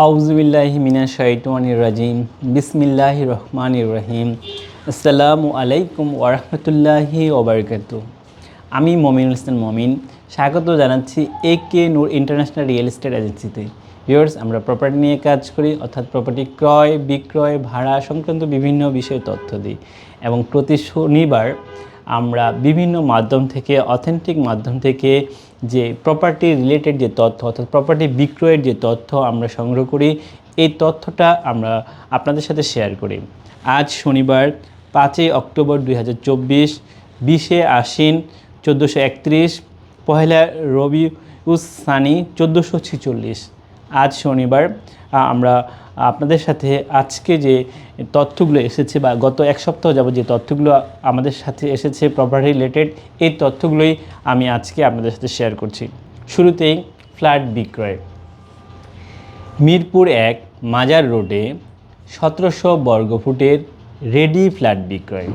আউজুবিল্লাহি মিনা শাইতানির রাজিম। বিসমিল্লাহ রহমান রহিম। আসসালামু আলাইকুম ওরহমতুল্লাহি ওবরকাতু আমি মমিনুল ইসলাম মমিন। স্বাগত জানাচ্ছি A K Noor international real estate এজেন্সিতে। ভিউয়ার্স, আমরা প্রপার্টি নিয়ে কাজ করি, অর্থাৎ প্রপার্টি ক্রয়, বিক্রয়, ভাড়া সংক্রান্ত বিভিন্ন বিষয়ে তথ্য দিই। এবং প্রতি শনিবার আমরা বিভিন্ন মাধ্যম থেকে অথেন্টিক মাধ্যম থেকে যে প্রপার্টি রিলেটেড যে তথ্য অর্থাৎ প্রপার্টি বিক্রয়ের যে তথ্য আমরা সংগ্রহ করি, এই তথ্যটা আমরা আপনাদের সাথে শেয়ার করি। আজ শনিবার, পাঁচই অক্টোবর দুই হাজার চব্বিশ, বিশে আশ্বিন চোদ্দোশো একত্রিশ, পহেলা রবি সানি চোদ্দোশো ছিচল্লিশ। আজ শনিবার আমরা আপনাদের সাথে আজকে যে তথ্যগুলো এসেছে বা গত এক সপ্তাহ যাবত যে তথ্যগুলো আমাদের সাথে এসেছে প্রপার্টি রিলেটেড এই তথ্যগুলোই আমি আজকে আপনাদের সাথে শেয়ার করছি। শুরুতেই ফ্ল্যাট বিক্রয়। মিরপুর এক মাজার রোডে সতেরোশো বর্গফুটের রেডি ফ্ল্যাট বিক্রয়।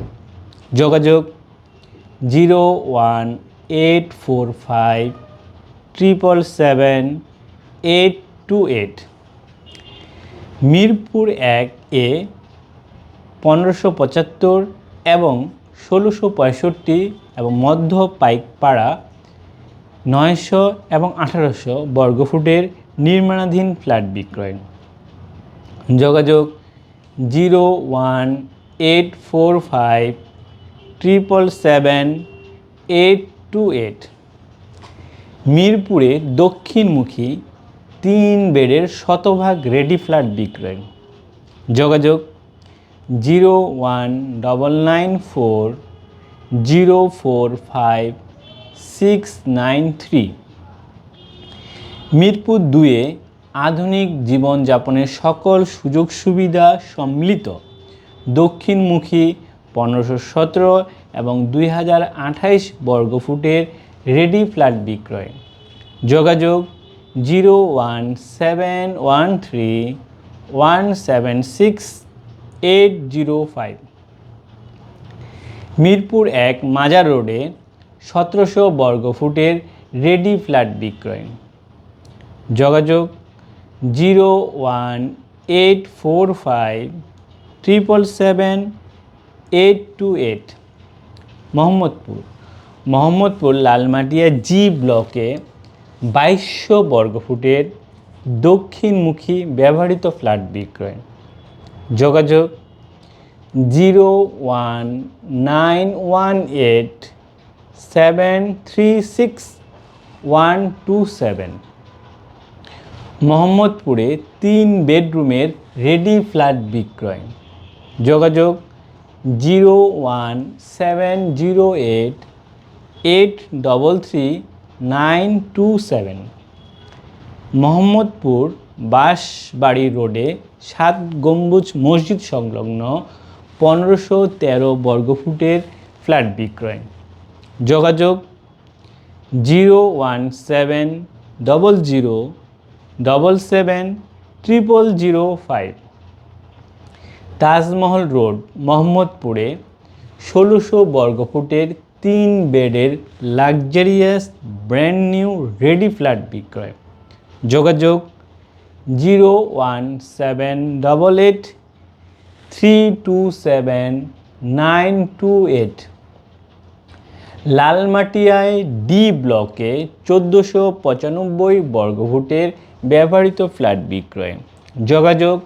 যোগাযোগ zero one eight four five triple seven eight two eight. Mirpur এক এ পনেরোশো পঁচাত্তর এবং ষোলোশো পঁয়ষট্টি এবং মধ্য পাইকপাড়া নয়শো এবং আঠারোশো বর্গফুটের নির্মাণাধীন ফ্ল্যাট বিক্রয়। যোগাযোগ zero one eight four five triple seven eight two eight. মিরপুরে দক্ষিণমুখী তিন বেডের শতভাগ রেডি ফ্ল্যাট বিক্রয়। যোগাযোগ zero one double nine four zero four five six nine three. Mirpur দুয়ে আধুনিক জীবনযাপনের সকল সুযোগ সুবিধা সম্মিলিত। দক্ষিণমুখী পনেরোশো সতেরো এবং দুই হাজার আঠাইশ বর্গফুটের রেডি ফ্ল্যাট বিক্রয়। যোগাযোগ zero one seven one three one seven six eight zero five Mirpur এক মাজার রোডে সতেরোশো বর্গফুটের রেডি ফ্ল্যাট বিক্রয়। যোগাযোগ zero one eight four five triple seven eight two eight Mohammadpur. Mohammadpur Lalmatia G ব্লকে বাইশশো বর্গফুটের দক্ষিণমুখী ব্যবহৃত ফ্ল্যাট বিক্রয়। যোগাযোগ zero one nine one eight seven three six one two seven. মোহাম্মদপুরে তিন বেডরুমের রেডি ফ্ল্যাট বিক্রয়। যোগাযোগ zero one seven zero eight eight double three nine two seven. Mohammadpur Bashbari রোডে সাত গম্বুজ মসজিদ সংলগ্ন পনেরোশো তেরো বর্গফুটের ফ্ল্যাট বিক্রয়। যোগাযোগ zero one seven double zero double seven triple zero five Taj Mahal road, মোহাম্মদপুরে ষোলোশো বর্গফুটের তিন বেডের luxurious brand new ready flat বিক্রয়। যোগাযোগ zero one seven double eight three two seven nine two eight লালমাটিয়ায় D ব্লকে চোদ্দোশো পঁচানব্বই বর্গফুটের ব্যবহৃত ফ্ল্যাট বিক্রয়। যোগাযোগ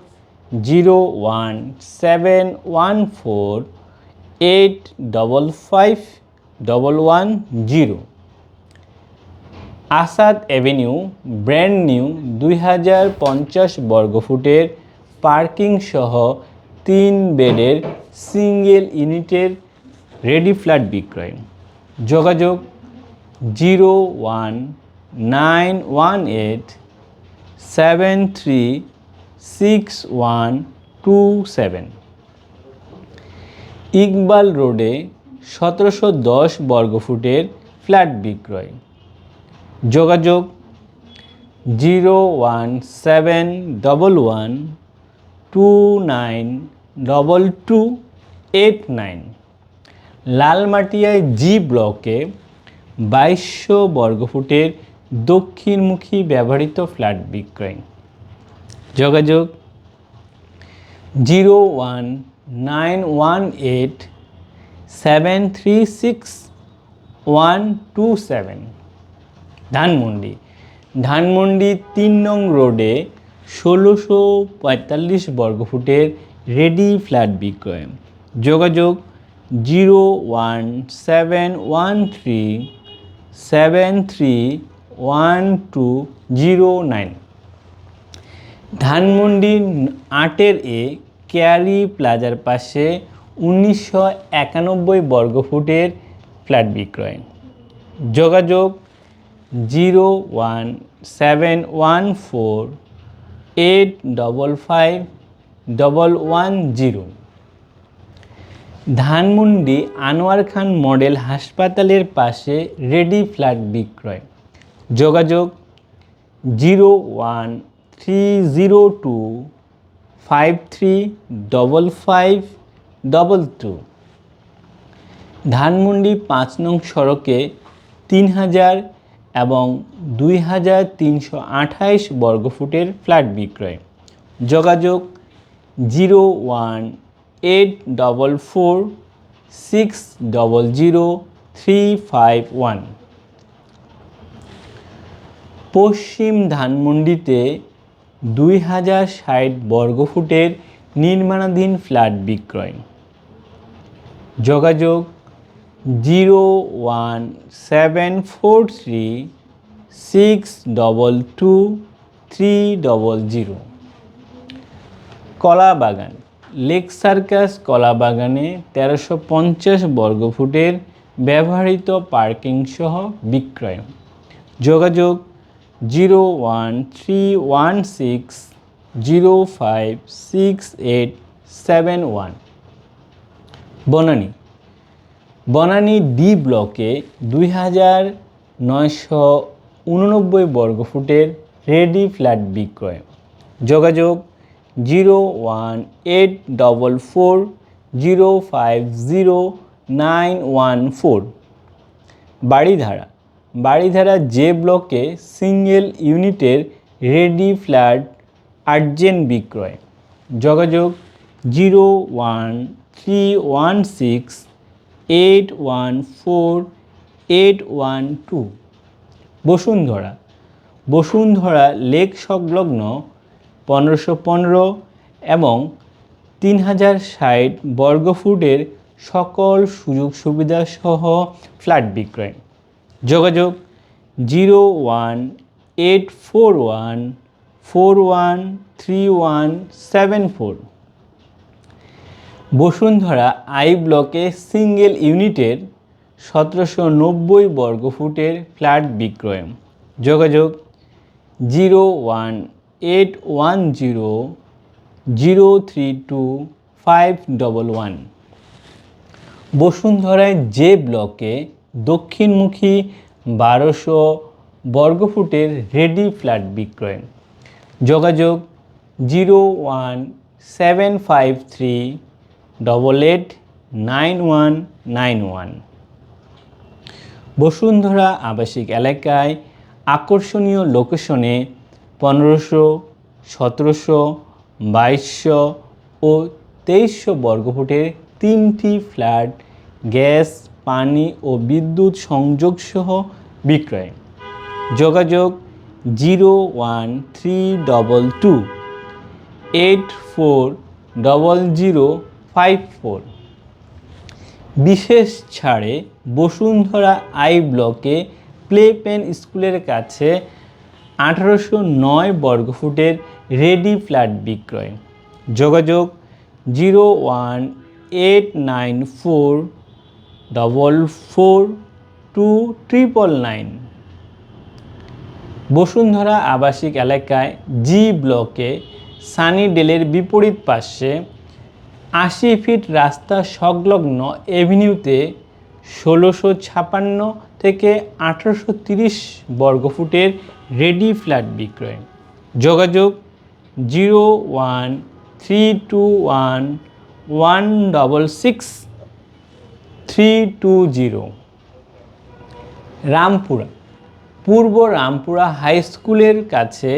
zero one seven one four eight double five double one zero Asad avenue brand new দুই হাজার পঞ্চাশ বর্গফুটের পার্কিং সহ তিন বেডের সিঙ্গেল ইউনিটের রেডি ফ্ল্যাট বিক্রয়। যোগাযোগ zero one nine one eight seven three six one two seven. Iqbal রোডে সতেরোশো দশ বর্গফুটের ফ্ল্যাট বিক্রয়। যোগাযোগ zero one seven double one two nine double two eight nine. লালমাটিয়ায় G ব্লকে বাইশশো বর্গফুটের দক্ষিণমুখী ব্যবহৃত ফ্ল্যাট বিক্রয়। যোগাযোগ zero one nine one eight seven three six one two seven. Dhanmondi. Dhanmondi তিন নং রোডে ষোলোশো পঁয়তাল্লিশ বর্গফুটের রেডি ফ্ল্যাট বিক্রয়। যোগাযোগ zero one seven one three seven three one two zero nine. Dhanmondi আটের এ কেয়ারি প্লাজার পাশে উনিশশো একানব্বই বর্গফুটের ফ্ল্যাট বিক্রয়। যোগাযোগ zero one seven one four eight double five double one zero Dhanmondi Anwar Khan model হাসপাতালের পাশে রেডি ফ্ল্যাট বিক্রয়। যোগাযোগ zero one three zero two five three double five double two Dhanmondi পাঁচ নং সড়কে তিন হাজার এবং দুই হাজার তিনশো আঠাইশ বর্গফুটের ফ্ল্যাট বিক্রয়। যোগাযোগ zero one eight double four six double zero three five one. পশ্চিম ধানমন্ডিতে দুই হাজার ষাট বর্গফুটের নির্মাণাধীন ফ্ল্যাট বিক্রয়। যোগাযোগ zero one seven four three six double two three double zero Kalabagan lake circus কলা বাগানে তেরোশো পঞ্চাশ বর্গফুটের ব্যবহৃত পার্কিং সহ বিক্রয়। যোগাযোগ zero one three one six zero five six eight seven one Banani Banani D ব্লকে দুই হাজার নয়শো উননব্বই বর্গফুটের রেডি ফ্ল্যাট বিক্রয়। যোগাযোগ zero one eight double four zero five zero nine one four. Baridhara Baridhara J ব্লকে সিঙ্গেল ইউনিটের ready flat urgent বিক্রয়। যোগাযোগ zero one three one six eight one four eight one two Bashundhara. Bashundhara lake সংলগ্ন পনেরোশো পনেরো এবং তিন হাজার ষাট বর্গফুটের সকল সুযোগ সুবিধা সহ ফ্ল্যাট বিক্রয়। যোগাযোগ zero one eight four one four one three one seven four Bashundhara I ব্লকে সিঙ্গেল ইউনিটের সতেরোশো নব্বই বর্গফুটের ফ্ল্যাট বিক্রয়। যোগাযোগ zero one eight one zero zero three two five double one. বসুন্ধরায় J ব্লকে দক্ষিণমুখী বারোশো বর্গফুটের রেডি ফ্ল্যাট বিক্রয়। যোগাযোগ zero one seven five three double eight nine one nine one Bashundhara আবাসিক এলাকায় আকর্ষণীয় লোকেশনে পনেরোশো, সতেরোশো, বাইশশো ও তেইশশো বর্গফুটের তিনটি ফ্ল্যাট গ্যাস, পানি ও বিদ্যুৎ সংযোগসহ বিক্রয়। যোগাযোগ zero one three double two, eight four double zero five four বিশেষ ছাড়ে বসুন্ধরা আই ব্লকে প্লে পেন স্কুলের কাছে আঠারোশো নয় বর্গফুটের রেডি ফ্ল্যাট বিক্রয়। যোগাযোগ zero one eight nine four double four two triple nine. Bashundhara আবাসিক এলাকায় জি ব্লকে সানি ডেলের বিপরীত পাশে আশি ফিট রাস্তা সংলগ্ন এভিনিউতে ষোলোশো ছাপান্ন থেকে আঠারোশো তিরিশ বর্গফুটের রেডি ফ্ল্যাট বিক্রয়। যোগাযোগ zero one three two one one double six three two zero. Rampura, পূর্ব রামপুরা হাই স্কুলের কাছে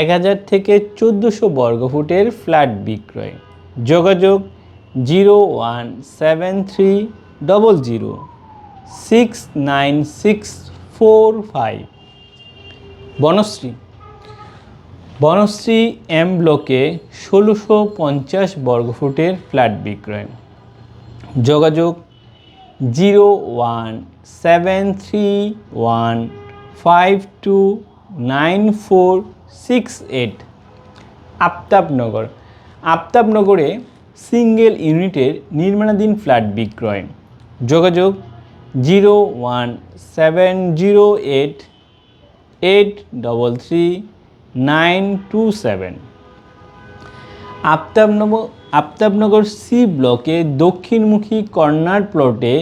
এক হাজার থেকে চোদ্দোশো বর্গফুটের ফ্ল্যাট বিক্রয়। যোগাযোগ zero one seven three double zero six nine six four five. Banasree. Banasree M ব্লকে ষোলোশো পঞ্চাশ বর্গফুটের ফ্ল্যাট বিক্রয়। যোগাযোগ zero one seven three one five two nine four six eight. Aftabnagar. আফতাবনগরে single ইউনিটের নির্মাণাধীন ফ্ল্যাট বিক্রয়। যোগাযোগ zero one seven zero eight eight double three nine two seven. Aftabnagar C ব্লকে দক্ষিণমুখী কর্নার প্লটে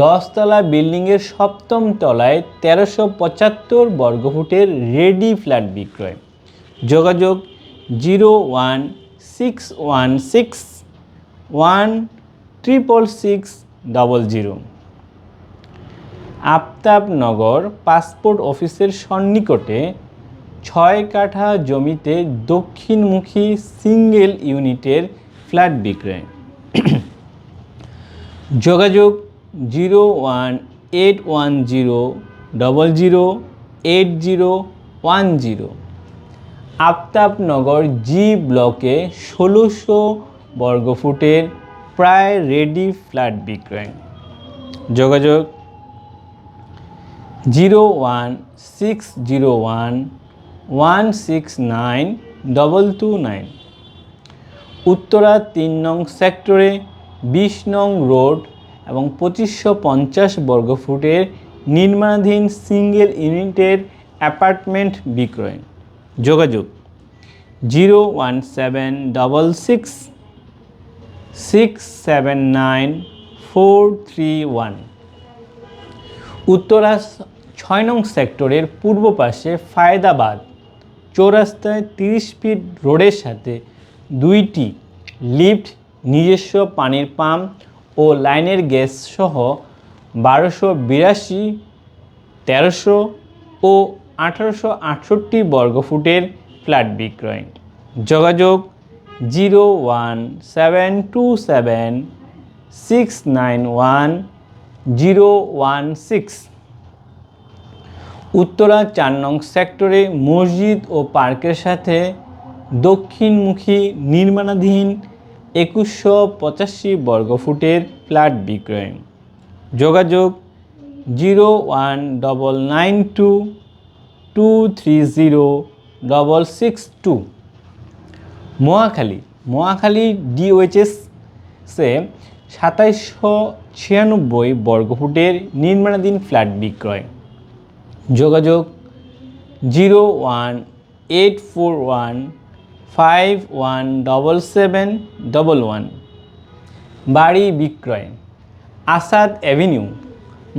দশতলা বিল্ডিংয়ের সপ্তম তলায় তেরোশো পঁচাত্তর বর্গফুটের রেডি ফ্ল্যাট বিক্রয়। যোগাযোগ zero one six one six one triple six double zero Aftabnagar passport অফিসের সন্নিকটে ছয় কাঠা জমিতে দক্ষিণমুখী সিঙ্গেল ইউনিটের ফ্ল্যাট বিক্রয়। যোগাযোগ zero one eight one zero double zero eight zero one zero Aftabnagar G ব্লকে ষোলোশো বর্গফুটের প্রায় রেডি ফ্ল্যাট বিক্রয়। যোগাযোগ zero one six zero one one six nine double two nine. Uttara তিন নং সেক্টরে বিশ নং রোড এবং পঁচিশশো পঞ্চাশ বর্গফুটের নির্মাণাধীন সিঙ্গেল ইউনিটের অ্যাপার্টমেন্ট বিক্রয়। যোগাযোগ zero one seven double six six seven nine four three one. Uttara ছয় নং সেক্টরের পূর্ব পাশে ফায়দাবাদ চৌরাস্তায় তিরিশ ফিট রোডের সাথে দুইটি লিফট, নিজস্ব পানির পাম্প ও লাইনের গ্যাস সহ বারোশো বিরাশি, তেরোশো ও আঠারোশো আটষট্টি বর্গফুটের ফ্ল্যাট বিক্রয়। যোগাযোগ zero one seven two seven six nine one zero one six. Uttara চার নং সেক্টরে মসজিদ ও পার্কের সাথে দক্ষিণমুখী নির্মাণাধীন একুশশো পঁচাশি বর্গফুটের ফ্ল্যাট বিক্রয়। যোগাযোগ zero one double nine two two three zero double six two Mohakhali Mohakhali ডিওএইচএসে সাতাইশশো ছিয়ানব্বই বর্গফুটের নির্মাণাধীন ফ্ল্যাট বিক্রয়। যোগাযোগ zero one eight four one five one double seven double one বাড়ি বিক্রয়। Asad avenue,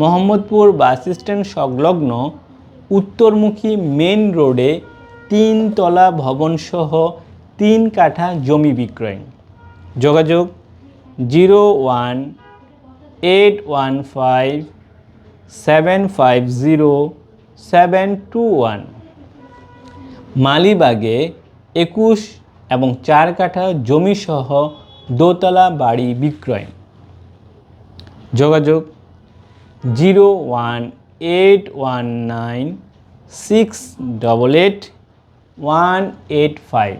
Mohammadpur bus stand সংলগ্ন উত্তরমুখী মেন রোডে তিন তলা ভবনসহ তিন কাঠা জমি বিক্রয়। যোগাযোগ zero one eight one five seven five zero seven two one. মালিবাগে একুশ এবং চার কাঠা জমিসহ দোতলা বাড়ি বিক্রয়। যোগাযোগ zero one eight one nine six double eight one eight five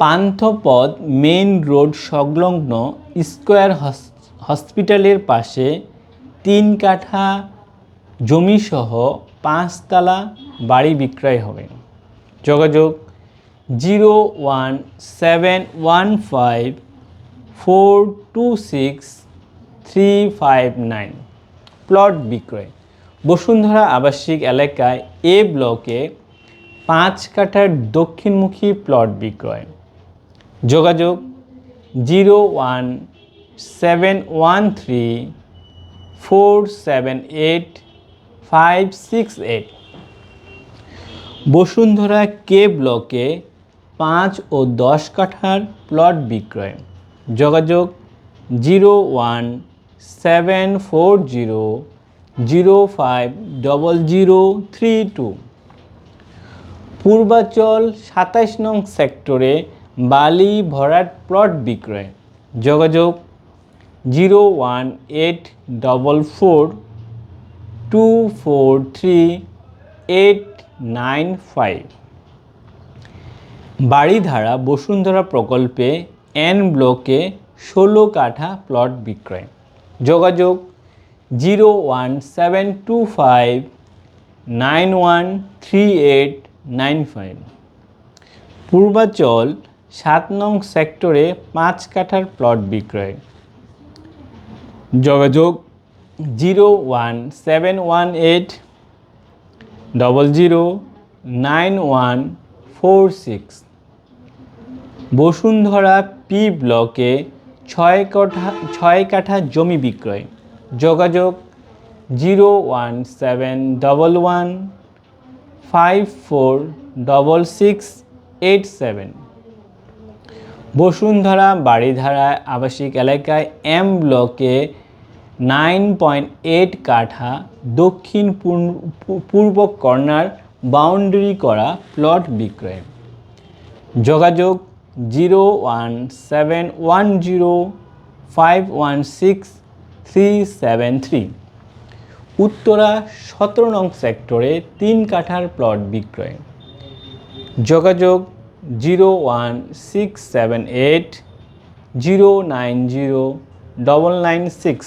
Panthapath main road সংলগ্ন স্কোয়ার হসপিটালের পাশে তিন কাঠা জমিসহ পাঁচতলা বাড়ি বিক্রয় হবে। যোগাযোগ zero one seven one five four two six three five nine plot বিক্রয়। বসুন্ধরা আবাসিক এলাকায় এ ব্লকে পাঁচ কাঠার দক্ষিণমুখী প্লট বিক্রয়। যোগাযোগ zero one seven one three four seven eight five six eight. Bashundhara K ব্লকে পাঁচ ও দশ কাঠার প্লট বিক্রয়। যোগাযোগ zero one seven four zero zero five double zero three two Purbachal সাতাইশ নং সেক্টরে বালি ভরাট প্লট বিক্রয়। যোগাযোগ zero one eight double four two four three eight nine five Baridhara Bashundhara প্রকল্পে এন ব্লকে ষোলো কাঠা প্লট বিক্রয়। যোগাযোগ zero one seven two five nine one three eight nine five. Purbachal সাত নং সেক্টরে পাঁচ কাঠার প্লট বিক্রয়। যোগাযোগ zero one seven one eight double zero nine one four six. Bashundhara P ব্লকে ছয় কাঠা ছয় কাঠা জমি বিক্রয়। যোগাযোগ zero one seven double one five four double six eight seven. Bashundhara Baridhara আবাসিক এলাকায় এম ব্লকে নাইন পয়েন্ট এইট কাঠা দক্ষিণ পূর্ব কর্নার বাউন্ডারি করা প্লট বিক্রয়। যোগাযোগ zero one seven one zero five one six three seven three Uttara সতেরো নং সেক্টরে তিন কাঠার প্লট বিক্রয়। যোগাযোগ zero one six seven eight zero nine zero double nine six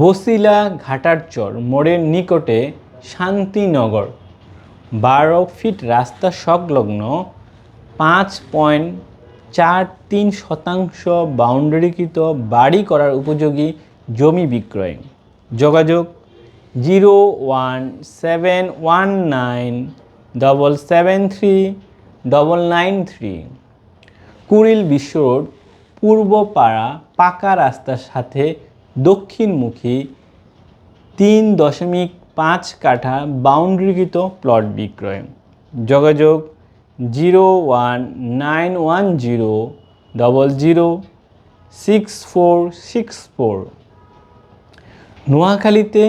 Basila Ghatarchar মোড়ের নিকটে শান্তিনগর। বারো ফিট রাস্তা সংলগ্ন পাঁচ পয়েন্ট চার তিন শতাংশ বাউন্ডারিকৃত বাড়ি করার উপযোগী জমি বিক্রয়। যোগাযোগ zero one seven one nine double seven three double nine three. Kuril Bishwa road, Purbapara, পাকা রাস্তার সাথে দক্ষিণমুখী তিন দশমিক পাঁচ কাঠা বাউন্ডারিকৃত প্লট বিক্রয়। যোগাযোগ zero one nine one zero double zero six four six four নোয়াখালীতে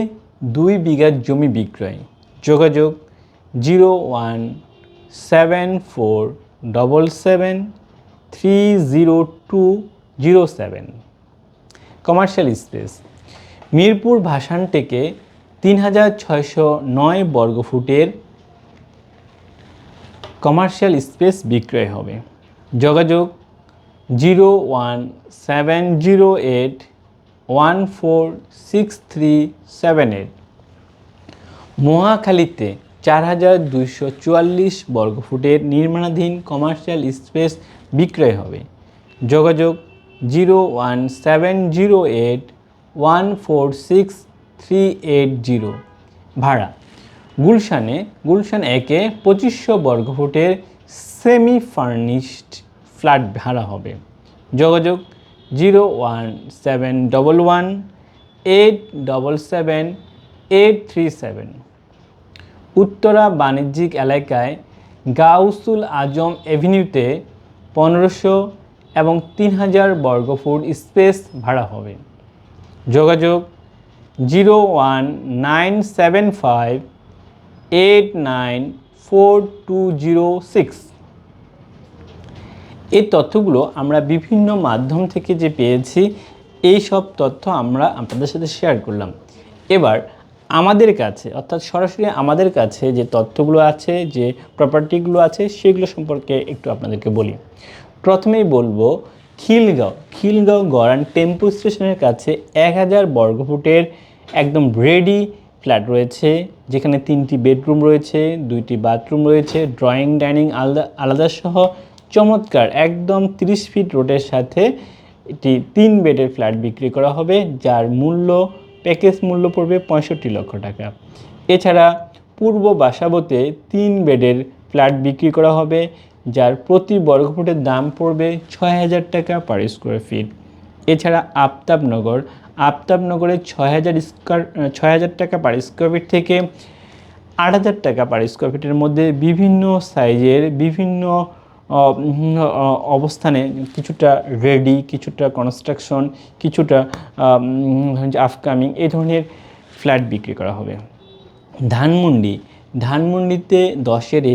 দুই বিঘার জমি বিক্রয়। যোগাযোগ zero one seven four double seven three zero two zero seven commercial space Mirpur ভাসান থেকে তিন হাজার ছয়শো নয় বর্গফুটের কমার্শিয়াল স্পেস বিক্রয় হবে। যোগাযোগ zero one seven zero eight one four six three seven eight. মহাখালীতে চার হাজার দুইশো চুয়াল্লিশ বর্গফুটের নির্মাণাধীন কমার্শিয়াল স্পেস বিক্রয় হবে। যোগাযোগ zero one seven zero eight one four six three eight zero. ভাড়া গুলশানে, গুলশান একে পঁচিশশো বর্গফুটের সেমি ফার্নিশড ফ্ল্যাট ভাড়া হবে। যোগাযোগ zero one seven double one, eight double seven, eight three seven. Uttara বাণিজ্যিক এলাকায় গাউসুল আজম এভিনিউতে পনেরোশো এবং তিন হাজার বর্গফুট স্পেস ভাড়া হবে। যোগাযোগ zero one nine seven five eight nine four two zero six এই তথ্যগুলো আমরা বিভিন্ন মাধ্যম থেকে যে পেয়েছি, এই সব তথ্য আমরা আপনাদের সাথে শেয়ার করলাম। এবার আমাদের কাছে, অর্থাৎ সরাসরি আমাদের কাছে যে তথ্যগুলো আছে, যে প্রপার্টিগুলো আছে, সেগুলো সম্পর্কে একটু আপনাদেরকে বলি। প্রথমেই বলব, খিলগাঁও। খিলগাঁও গড়ান টেম্পো স্টেশনের কাছে এক হাজার বর্গফুটের একদম রেডি ফ্ল্যাট রয়েছে, যেখানে তিনটি বেডরুম রয়েছে, দুইটি বাথরুম রয়েছে, ড্রয়িং, ডাইনিং আলাদা আলাদা সহ চমৎকার একদম তিরিশ ফিট রোডের সাথে এটি তিন বেডের ফ্ল্যাট বিক্রি করা হবে, যার মূল্য, প্যাকেজ মূল্য পড়বে পঁয়ষট্টি লক্ষ টাকা। এছাড়া পূর্ব বাসাবতে তিন বেডের ফ্ল্যাট বিক্রি করা হবে, যার প্রতি বর্গফুটের দাম পড়বে ছয় হাজার টাকা পার স্কোয়ার ফিট। এছাড়া আফতাবনগর আফতাবনগরে ছয় হাজার স্কোয়ার ছয় হাজার টাকা পার স্কোয়ার ফিট থেকে আট হাজার টাকা পার স্কোয়ার ফিটের মধ্যে বিভিন্ন সাইজের বিভিন্ন অবস্থানে কিছুটা রেডি কিছুটা কনস্ট্রাকশন কিছুটা আপকামিং এই ধরনের ফ্ল্যাট বিক্রি করা হবে। ধানমন্ডি, ধানমন্ডিতে দশের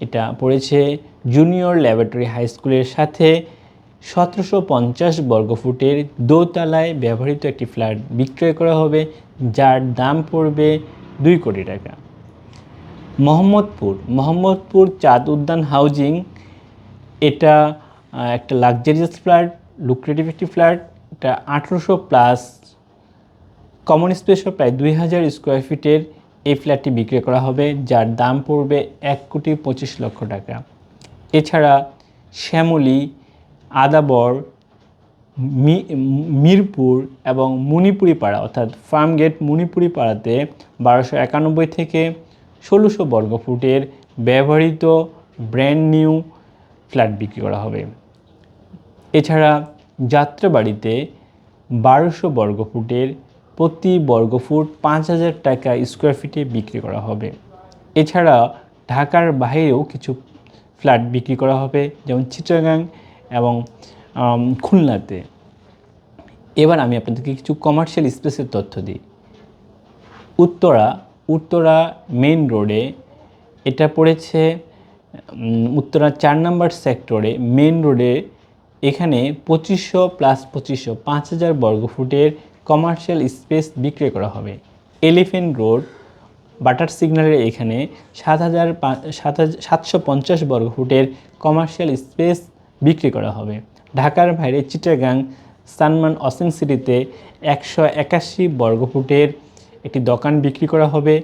এটা পড়েছে জুনিয়র ল্যাবরেটরি হাই স্কুলের সাথে সতেরোশো পঞ্চাশ বর্গফুটের দোতলায় ব্যবহৃত একটি ফ্ল্যাট বিক্রয় করা হবে, যার দাম পড়বে দুই কোটি টাকা। মোহাম্মদপুর মোহাম্মদপুর চাঁদ উদ্যান হাউজিং, এটা একটা লাক্সারিয়াস ফ্ল্যাট লুক্রেটিভ একটি ফ্ল্যাট, এটা আঠেরোশো প্লাস কমন স্পেসও প্রায় দুই হাজার স্কোয়ার ফিটের এই ফ্ল্যাটটি বিক্রি করা হবে, যার দাম পড়বে এক কোটি পঁচিশ লক্ষ টাকা। এছাড়া শ্যামলী আদাবর মিরপুর এবং মণিপুরি পাড়া অর্থাৎ ফার্মগেট মণিপুরি পাড়াতে বারোশো একানব্বই থেকে ষোলোশো বর্গফুটের ব্যবহৃত ব্র্যান্ড নিউ ফ্ল্যাট বিক্রি করা হবে। এছাড়া যাত্রাবাড়িতে বারোশো বর্গফুটের প্রতি বর্গফুট পাঁচ হাজার টাকা স্কোয়ার ফিটে বিক্রি করা হবে। এছাড়া ঢাকার বাইরেও কিছু ফ্ল্যাট বিক্রি করা হবে, যেমন চিটাগাং এবং খুলনাতে। এবার আমি আপনাদেরকে কিছু কমার্শিয়াল স্পেসের তথ্য দিই। উত্তরা উত্তরা মেইন রোডে এটা পড়েছে উত্তরা চার নম্বর সেক্টরে মেন রোডে এখানে পঁচিশশো প্লাস পঁচিশশো, পাঁচ হাজার বর্গফুটের কমার্শিয়াল স্পেস বিক্রি করা হবে। এলিফেন্ট রোড বাটার সিগন্যালের এখানে সাত হাজার সাত সাতশো পঞ্চাশ বর্গফুটের কমার্শিয়াল স্পেস বিক্রি করা হবে। ঢাকার বাইরে চিটাগাং, সানমান অসেন সিটিতে একশো একাশি বর্গফুটের একটি দোকান বিক্রি করা হবে,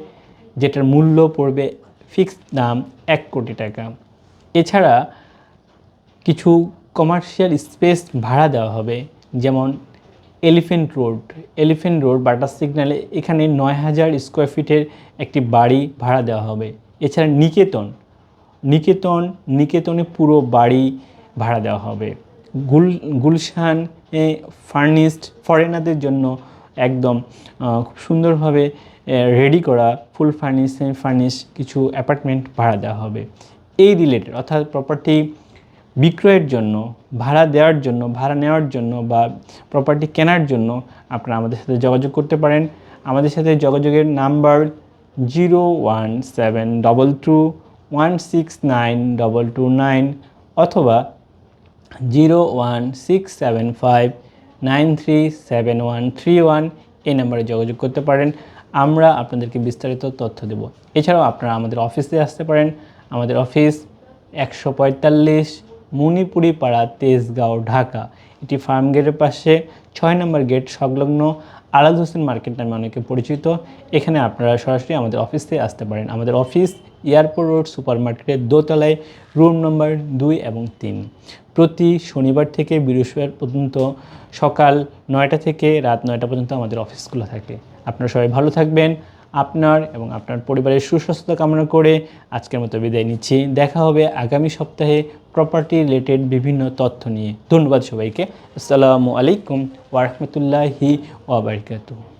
যেটার মূল্য পড়বে ফিক্সড দাম এক কোটি টাকা। এছাড়া কিছু কমার্শিয়াল স্পেস ভাড়া দেওয়া হবে, যেমন এলিফেন্ট রোড। এলিফেন্ট রোড বাটার সিগন্যালে এখানে নয় হাজার স্কোয়ার ফিটের একটি বাড়ি ভাড়া দেওয়া হবে। এছাড়া নিকেতন। নিকেতন, নিকেতনে পুরো বাড়ি ভাড়া দেওয়া হবে। গুল, গুলশান ফার্নিশড ফরেনারদের জন্য একদম খুব সুন্দরভাবে রেডি করা ফুল ফার্নিশ ফার্নিশ কিছু অ্যাপার্টমেন্ট ভাড়া দেওয়া হবে। এই রিলেটেড অর্থাৎ প্রপার্টি বিক্রয়ের জন্য, ভাড়া দেওয়ার জন্য, ভাড়া নেওয়ার জন্য বা প্রপার্টি কেনার জন্য আপনারা আমাদের সাথে যোগাযোগ করতে পারেন। আমাদের সাথে যোগাযোগের number zero one seven double two one six nine double two nine অথবা zero one six seven five nine three seven one three one এই নাম্বারে যোগাযোগ করতে পারেন। আমরা আপনাদেরকে বিস্তারিত তথ্য দেব। এছাড়াও আপনারা আমাদের অফিসে আসতে পারেন। আমাদের অফিস একশো পঁয়তাল্লিশ মণিপুরি পাড়া তেজগাঁও, ঢাকা। এটি ফার্ম গেটের পাশে। ছয় নম্বর গেট সংলগ্ন আলাদ হোসেন মার্কেট নামে অনেকে পরিচিত। এখানে আপনারা সরাসরি আমাদের অফিসে আসতে পারেন। আমাদের অফিস এয়ারপোর্ট রোড সুপার মার্কেটের দোতলায় রুম নম্বর দুই এবং তিন। প্রতি শনিবার থেকে বৃহস্পতিবার পর্যন্ত সকাল নয়টা থেকে রাত নয়টা পর্যন্ত আমাদের অফিসগুলো থাকে। আপনারা সবাই ভালো থাকবেন। আপনার এবং আপনার পরিবারের সুস্বাস্থ্য কামনা করে আজকের মতো বিদায় নিচ্ছি। দেখা হবে আগামী সপ্তাহে প্রপার্টি রিলেটেড বিভিন্ন তথ্য নিয়ে। ধন্যবাদ সবাইকে। আসসালামু আলাইকুম ওয়ারহমতুল্লাহি ওয়াবারকাতুহ